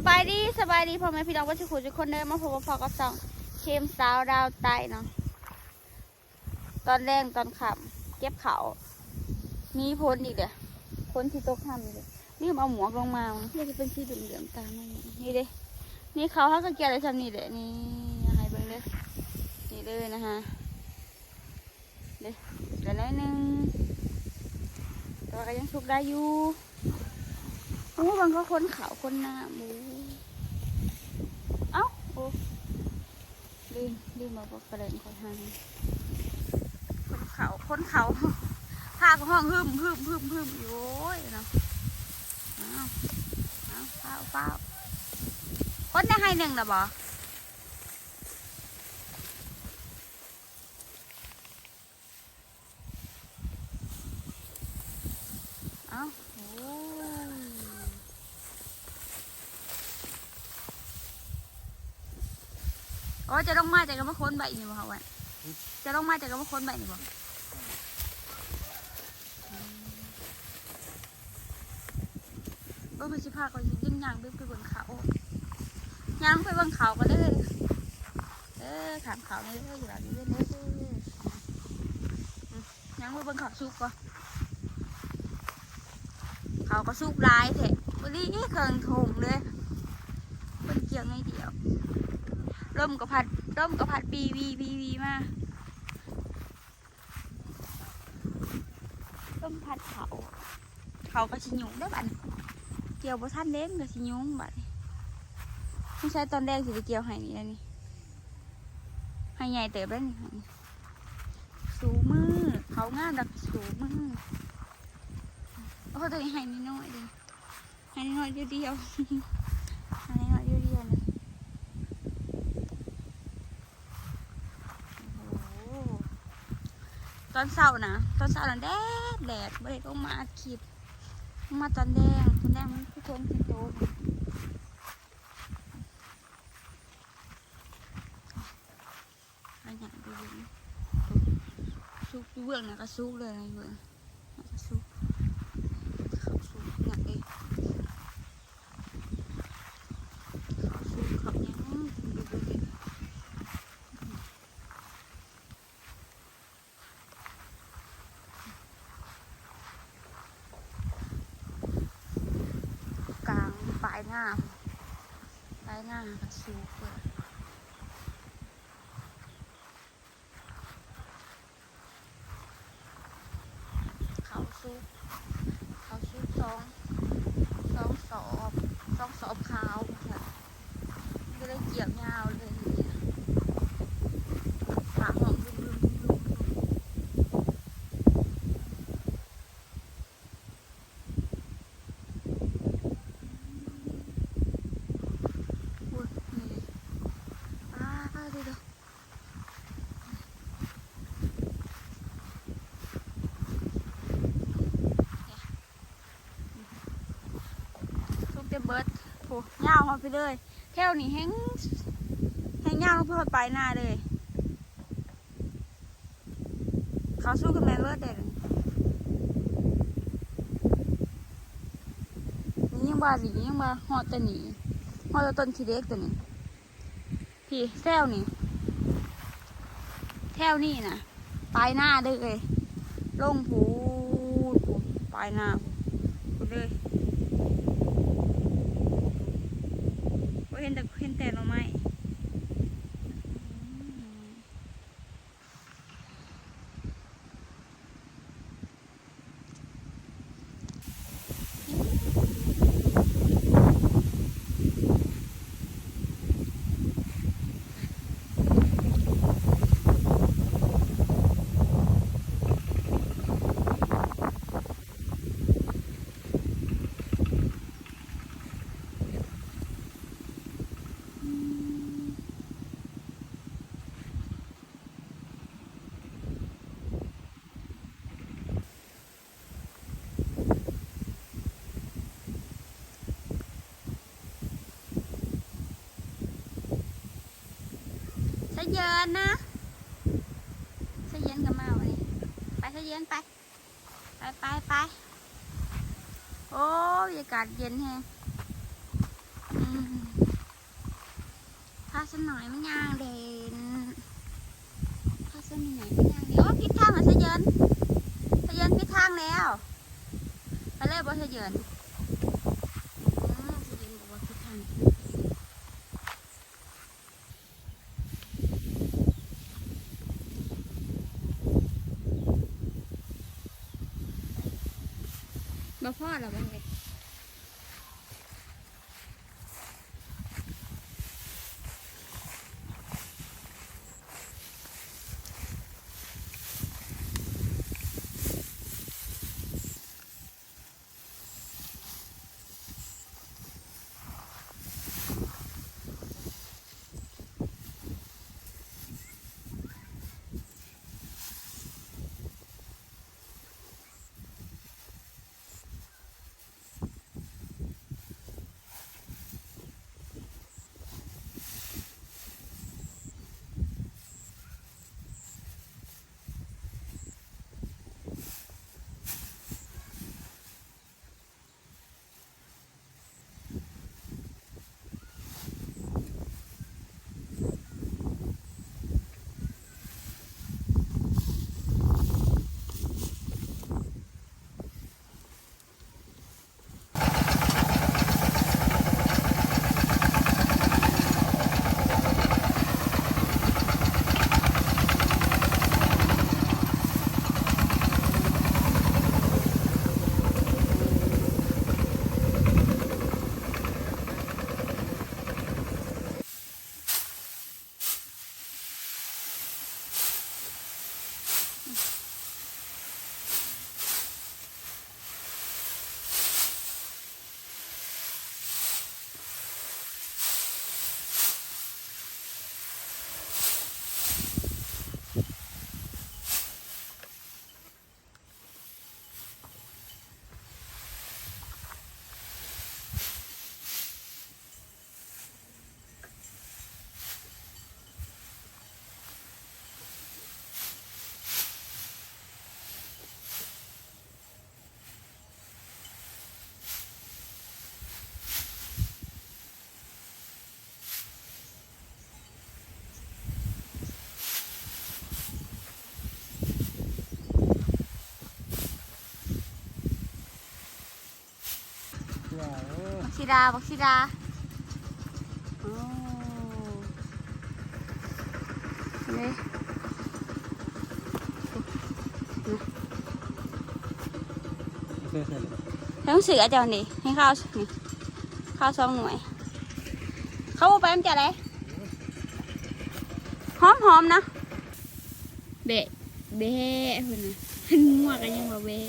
สบายดีสบายดีพ่อแม่พี่น้องว่าทุกคนทุกคนเดินมาพบกับพ่อกับสองเคมสาวดาวใต้เนาะตอนแรงตอนค่ำเก็บเขาวมีพ้นอีกเลยพ้นที่โต๊ะค่ำอีกเลยนี่เอาหมวกลงมานี่จะเป็นสีเหลืองๆตามมานี่เด้นี่เขาเขาก็เกี่ยวอะไรทำนี่เด้นี่ให้เบิ่งเลยนี่เลยนะฮะเด้เดี๋ยวน้อยหนึงแต่ว่าก็ยังสุกได้อยู่ โอ้บางก็คนขาวคนหน้าหมูเอ้าโอ้ลืมลืมมาบอกกระเด็นคนทางคนเขาคนเขาภาคห้องหึมหึมหึมหึมอยู่โอ้ยเนาะเอ้าเอ้าเป้าเป้าคนได้ให้หนึ่งหรอบอเอ้าโอ้ย โอ้จะต้องมาจากกรรมค้นใบนี่บ่คะวันจะต้องมาจากกรรมค้นใบนี่บ่เออมันสิพาเขายิ่งย่างไปไปบนเขาย่างไปบนเขาก็เลยเออขามเขาเลยอยู่แบบนี้เลยเด้อย่างไปบนเขาสุกก็เขาก็สุกลายแท้บริเครื่องทงเลยเป็นเกียวไงเดียว ร่มกับพัดร่มกับพัดบีวีบีวีมาร่มพัดเขาเขาก็ชิยุงได้บัดนี้เกี่ยวบ่ท่านเด้งก็ชิยุงบัดนี้ไม่ใช่ตอนแรกสิไปเกี่ยวให้นี่แล้วนี่ให้ใหญ่เติบแล้วนี่สูมือเขาง่ามดักสูมือโอ้ตัวนี้ให้นิดหน้อยดิให้นิดหน้อยเดียวเดียวๆให้นิดหน้อยเดียวเดียวๆเลย โอ้โหต อนเศร้านะตอนเศร้าน่ะแดดแดดไม่ได้ต้องมาอัดคลิปมาตอนแดงตอนแดงมันผู้ชมสีโตอะไรอย่างดูดิซุกเบื้องนะก็ซุกเลยนะเบื้องน่ะก็ซุกเขาซุกเนี่ยเองเขาซุกเขายังดูดูดิ กลาง งายหน้าปลายหน้ากับงเลยเขาซุกเขาซุกสองสองสอบสองสอบขาวค่ะก็เลยเกี่ยวยาวเลยเนี่ยหาหอมรุมรุมรุมรุม อุ้ยนี่อ่าดูดูทุกเต็มเบิร์ดโห ยาวมาไปเลยแถวนี้แห้งแห้งยาวลงเพื่อไปหน้าเลย เขาสู้กับแมนเบิร์ดเด็ดนี่ยังว่าหลียังว่าหอดแต่หนีพอเราต้นขี้เล็กตัวนี้พี่แซวนี่แถวนี่นะปลายหน้าเด้เลยลงผูดผูดปลายหน้าผูเลย เห็นแต่เห็นแต่หน่อไม้ เยินนะสเยินกับมาวันนี้ไปสเยินไป ไปไปไปโอ้ยอากาศเย็นแฮงพาสนหน่อยไม่ย่างเด่นพาสนหน่อยไม่ย่างเด่นโอ้ผิดทางแล้วเสเยินเสยเยินผิดทางแล้ว ไปเลยบ่เสยเยินอืมเสยเยินบอกว่าผิดทาง บ่ ดาบักซิดาโอ้นี่เสื้อเสื้อเลยให้ต้องสื่ออาจารย์ดิให้ข้าวนี่ข้าวสองหน่วย เขาบอกไปมันจะอะไรหอมหอมๆนะเบะเบะคนน่ะมั่วกันยังว่าเบะ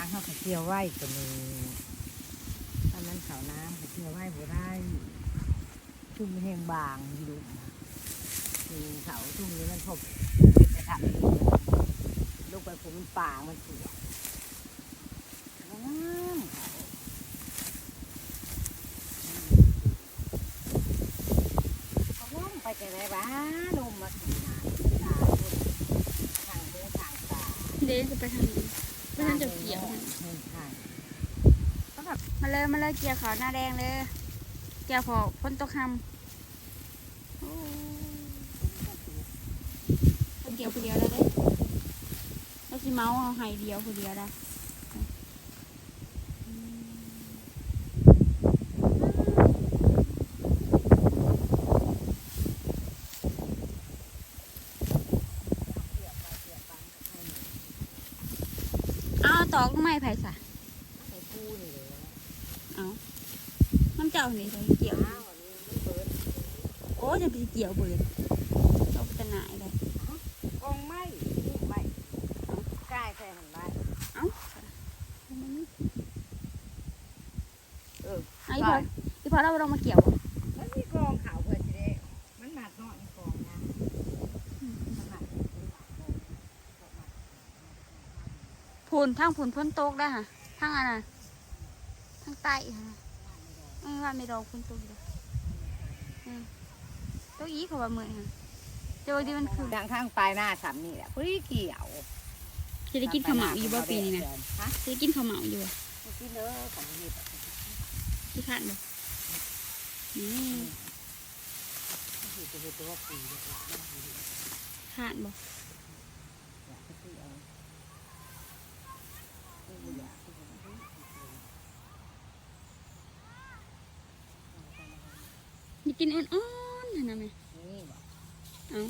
าวบ้านเขาเที่ยวไหว้กันนี่ถ้ามันเขาน้ำเขาเที่ยวไหว้บ่ได้ชุ่มแห้งบางอยู่คือเขาชุ่มนี้มันพบเป็นกระถางลูกไปผมมันป่ามันเสียเขาลงไปแต่ไหนบ้าลมมาสีน้ำตาทางเดินทางตาเดนจะไปทางนี้ไปทางจะเกี่ยวนั่น ใช่ มาเลยมาเลยเกี่ยวขาวหน้าแดงเลยเกี่ยวพอพ้นตกคำเกี่ยวคนเดียวแล้วเด้แล้วสิเมาเอาไห้เดียวคนเดียวได้เอาตอกไม้ไผ่สะ ไอ้คู่นี่เลย เอาน้ำเจ้านี่เลยเกี่ยวอ้าวอันนี้มันเบิดโอ้จะไปเกี่ยวเบิดเราจะหนายเลยกองไม้ลูกไม้กล้ายใส่หันได้เอ้าเออเอาอีพออีพอเราลองมาเกี่ยวบ่มันมีกองขาวเพื่อสิเด้มันหมัดเนาะมีกองนะมันหมัดพูนทางพูนพ้นตกได้ค่ะทางอันน่ะทางใต้ค่ะเออ ว่าไม่รองพ้นตกเลยเออตกอีเขาว่าเมื่อยค่ะเจ้าดีมันคือทางทางปลายหน้าสามนี่แหละพอดีเกี่ยวจะได้กินข้าวเหมาอยู่บ่ปีนี้นะฮะจะได้กินข้าวเหมาอยู่บ่กินเด้อของหยิบที่ข้านบ่นี่อยู่ตัวตัวปีเดียวละข้านบ่ อยากไปซื้อเอาไม่อยากไปซื้อเอา อยา กกินอ่อนๆนั่นนะแม่นี่บอกเอา